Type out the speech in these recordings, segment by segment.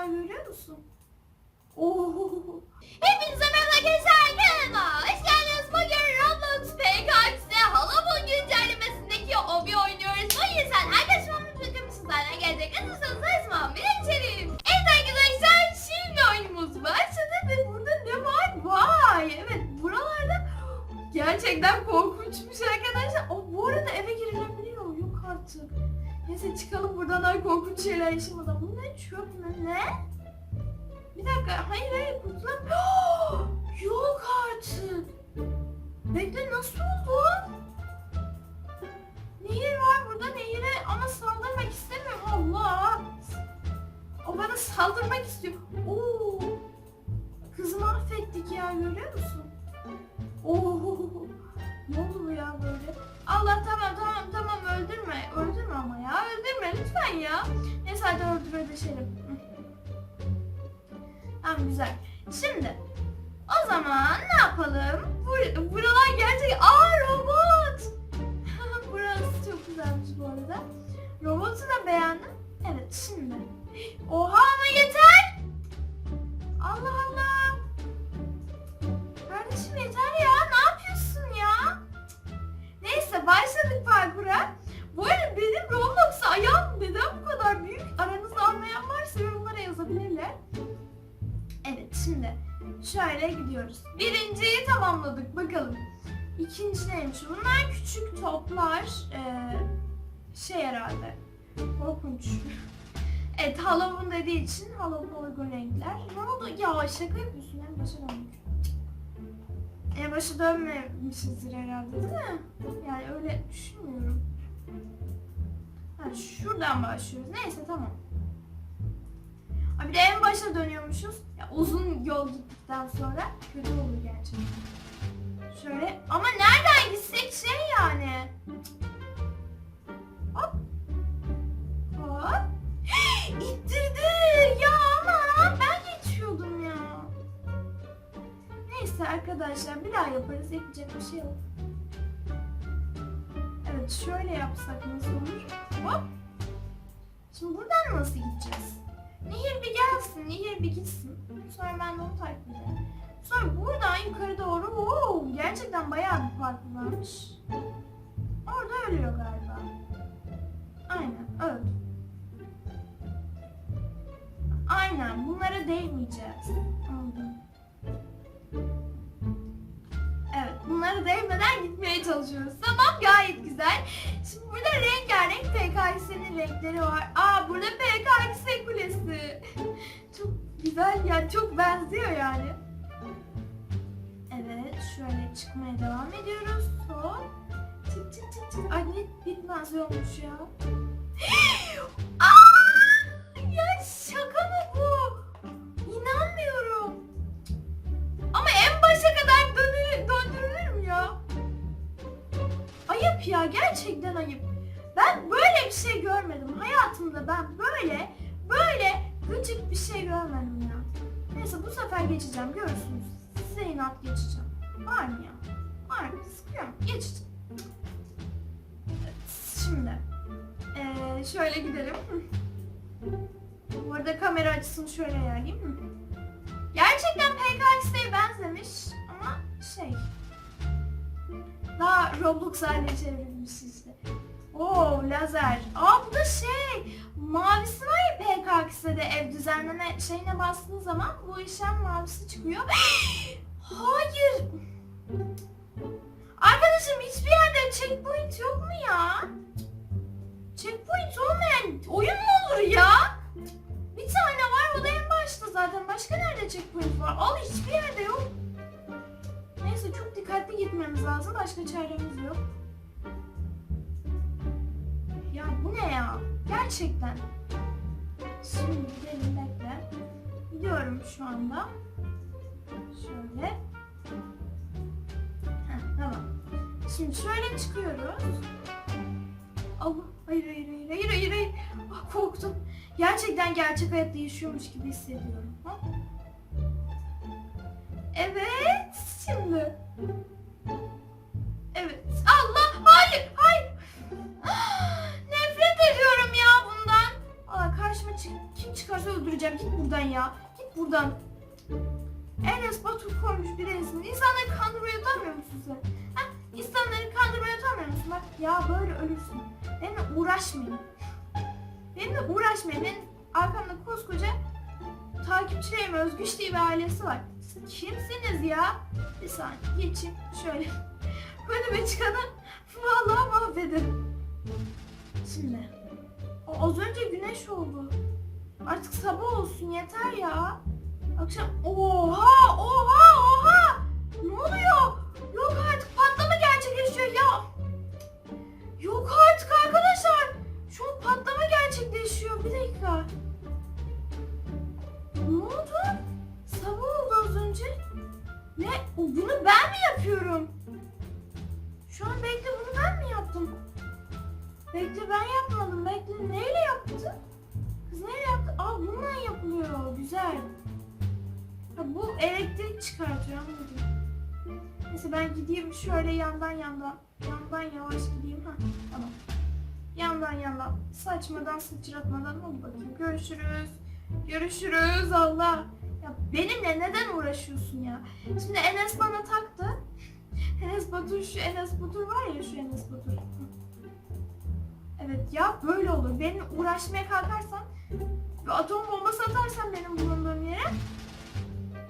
ya görüyor musun? Oo. Hepinize merhaba arkadaşlar kanalıma hoş geldiniz. Bugün Roblox PKX'de Halloween güncellemesindeki obi oynuyoruz. O yüzden arkadaşımın bakın sizlerden gelecek. Nasılsınız? Resmen bir içerim. Evet arkadaşlar şimdi oyunumuz başladı ve burada ne var? Vay evet buralarda gerçekten korkunçmuş arkadaşlar. O bu arada eve girilebiliyor. Yok artık. Neyse çıkalım buradan daha korkunç şeyler yaşamadan. Çöp mü ne? Bir dakika hayır hayır kutular. Yok artık. Bekle nasıl oldu? Nehir var burada nehire ama saldırmak istemiyorum Allah. O bana saldırmak istiyor. Oo. Kızı mahvettik ya görüyor musun? Oo. Ne oldu ya böyle? Allah tamam tamam tamam öldürme. Öldürme ama ya. Öldürme lütfen ya. Hadi öldür ödeşelim. Tamam güzel. Şimdi o zaman ne yapalım? Bur buralar gerçek... Aa robot! Burası çok güzelmiş bu arada. Robotu da beğendim. Evet şimdi. Oha ama yeter! Allah Allah! Kardeşim yeter ya. Ne yapıyorsun ya? Neyse başladık parkura. Bu arada benim Roblox'a ayağım neden bu kadar büyük? Aranızda anlayan varsa yorumlara yazabilirler. Evet şimdi şöyle gidiyoruz. Birinciyi tamamladık bakalım. İkinci neymiş? Bunlar küçük toplar. Ee, şey herhalde. Korkunç. Evet Halloween dediği için Halloween uygun renkler. Ne oldu? Ya şaka yapıyorsun en başa dönmüş. En başa dönmemişizdir herhalde değil mi? Yani öyle düşünmüyorum. Şuradan başlıyoruz. Neyse tamam. Ha, bir de en başa dönüyormuşuz. Ya, uzun yol gittikten sonra kötü olur gerçekten. Şöyle ama nereden gitsek şey yani. Hop. Hop. İttirdi. Ya ama ben geçiyordum ya. Neyse arkadaşlar bir daha yaparız. Yapacak bir şey yok. Şöyle yapsak nasıl olur? Hop. Şimdi buradan nasıl gideceğiz? Nehir bir gelsin, Nehir bir gitsin. Sonra ben de onu takip ederim. Sonra buradan yukarı doğru oo, gerçekten bayağı bir fark varmış. Orada ölüyor galiba. Aynen öldü. Aynen bunlara değmeyeceğiz. Aldım. Bunlara değmeden gitmeye çalışıyoruz. Tamam gayet güzel. Şimdi burada rengarenk PKX'nin renkleri var. Aa burada PKX kulesi. çok güzel ya çok benziyor yani. Evet şöyle çıkmaya devam ediyoruz. Hop. Çık çık çık çık. Ay ne bitmez olmuş ya. Aa! Ya gerçekten ayıp. Ben böyle bir şey görmedim. Hayatımda ben böyle böyle gıcık bir şey görmedim ya. Neyse bu sefer geçeceğim görürsünüz. Size inat geçeceğim. Var mı ya? Var mı? Sıkıyorum. Geçeceğim. Şimdi eee, şöyle gidelim. Bu arada kamera açısını şöyle ayarlayayım? Gerçekten PKX'e benzemiş ama şey daha Roblox haline çevrilmiş işte. Oo lazer. Aa bu da şey mavisi var ya PKX'de de ev düzenleme şeyine bastığın zaman bu işlem mavisi çıkıyor. Hayır. Arkadaşım hiçbir yerde checkpoint yok mu ya? Checkpoint olmayan oyun mu olur ya? Bir tane var o da en başta zaten. Başka nerede checkpoint var? Al hiçbir yerde yok. Gitmemiz lazım. Başka çaremiz yok. Ya bu ne ya? Gerçekten. Şimdi gidelim bekle. Gidiyorum şu anda. Şöyle. Heh, tamam. Şimdi şöyle çıkıyoruz. Allah hayır hayır hayır hayır hayır hayır. Ah, korktum. Gerçekten gerçek hayatta yaşıyormuş gibi hissediyorum. Ha? Evet buradan. Enes Batur koymuş bir resmini. İnsanları kandırmaya utanmıyor musun sen? Ha? İnsanları kandırmaya utanmıyor musun? Bak ya böyle ölürsün. Benimle uğraşmayın. Benimle uğraşmayın. Benim arkamda koskoca takipçilerim Özgüç diye bir ailesi var. Siz kimsiniz ya? Bir saniye geçeyim şöyle. Önüme çıkanı vallahi mahvederim. Şimdi. Az önce güneş oldu. Artık sabah olsun yeter ya. Akşam oha oha oha. Ne oluyor? Yok artık patlama gerçekleşiyor ya. Yok artık arkadaşlar. Şu an patlama gerçekleşiyor. Bir dakika. Ne oldu? Sabah oldu az önce. Ne? O, Bunu ben mi yapıyorum? Şu an bekle bunu ben mi yaptım? Bekle ben yapmadım. Bekle neyle yaptı? Kız neyle yaptı? Aa bununla yapılıyor. Güzel. Bu elektrik çıkartıyor anladım. Neyse ben gideyim şöyle yandan yandan. Yandan yavaş gideyim. Ha tamam. Yandan yandan. Saçmadan sıçratmadan. Hadi bakayım. Görüşürüz. Görüşürüz Allah. Ya benimle neden uğraşıyorsun ya? Şimdi Enes bana taktı. Enes Batur şu Enes Batur var ya şu Enes Batur. Evet ya böyle olur. Benimle uğraşmaya kalkarsan bir atom bombası atarsan benim bulunduğum yere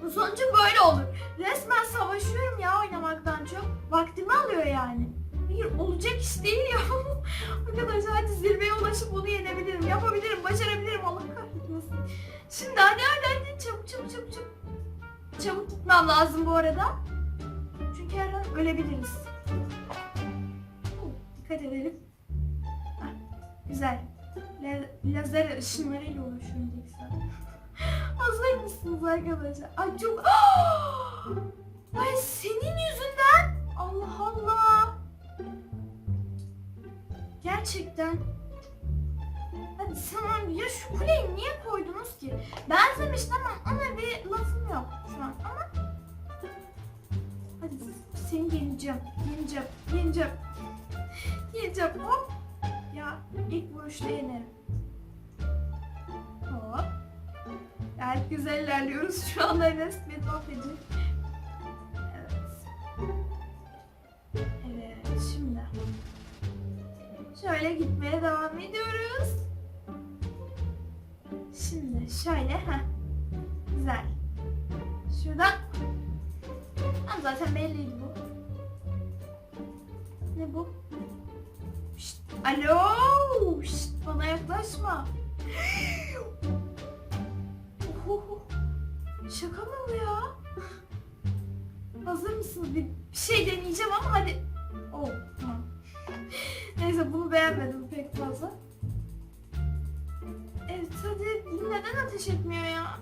sonucu böyle olur. Resmen savaşıyorum ya oynamaktan çok. Vaktimi alıyor yani. Hayır olacak iş değil ya. Arkadaşlar hadi zirveye ulaşıp onu yenebilirim. Yapabilirim, başarabilirim. Allah kahretmesin. Şimdi hadi hadi hadi çabuk çabuk çabuk çabuk. Çabuk gitmem lazım bu arada. Çünkü her an ölebiliriz. Dikkat edelim. Ha, güzel. La- lazer ışınlarıyla uğraşıyorum. Hazır mısınız arkadaşlar? Ay çok... Ay senin yüzünden. Allah Allah. Gerçekten. Hadi tamam ya şu kuleyi niye koydunuz ki? Benzemiş tamam ama bir lafım yok şu an ama Hadi seni yeneceğim, yeneceğim, yeneceğim. Yeneceğim hop. Ya ilk vuruşta yenerim. Gayet güzel ilerliyoruz şu anda Enes beni mahvedecek. Evet. Şimdi. Şöyle gitmeye devam ediyoruz. Şimdi şöyle ha. Güzel. Şuradan. Tam zaten belliydi bu. Ne bu? Şşt, alo. Şşt, bana yaklaşma. Şaka mı bu ya? Hazır mısınız? Bir, bir şey deneyeceğim ama hadi. Oh, tamam. Neyse bunu beğenmedim pek fazla. Evet hadi bu neden ateş etmiyor ya?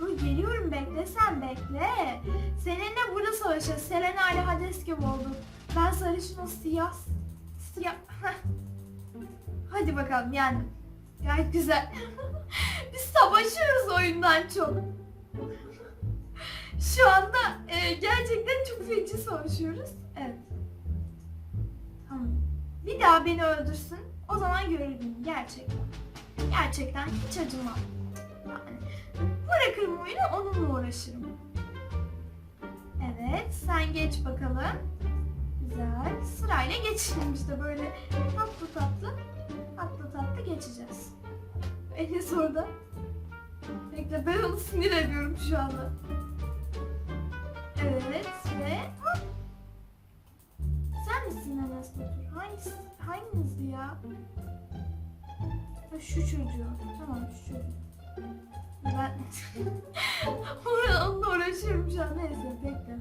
Dur geliyorum bekle sen bekle. Seninle burada savaşacağız. Selena ile Hades gibi oldu. Ben sarışın o siyah. Siyah. Hadi bakalım yani. Gayet güzel. Biz savaşıyoruz oyundan çok. Şu anda e, gerçekten çok feci savaşıyoruz. Evet. Tamam. Bir daha beni öldürsün. O zaman görürdüm gerçekten. Gerçekten hiç acımam. Yani bırakırım oyunu onunla uğraşırım. Evet sen geç bakalım. Güzel. Sırayla geçelim işte böyle tatlı tatlı tatlı tatlı geçeceğiz. Enes orada. Bekle ben onu sinir ediyorum şu anda. Evet ve. Sen misin Enes Batur? Hangisi, hanginizdi ya? Ha, şu çocuğu. Tamam şu çocuğu. Ben onunla uğraşıyorum şu an. Neyse bekle.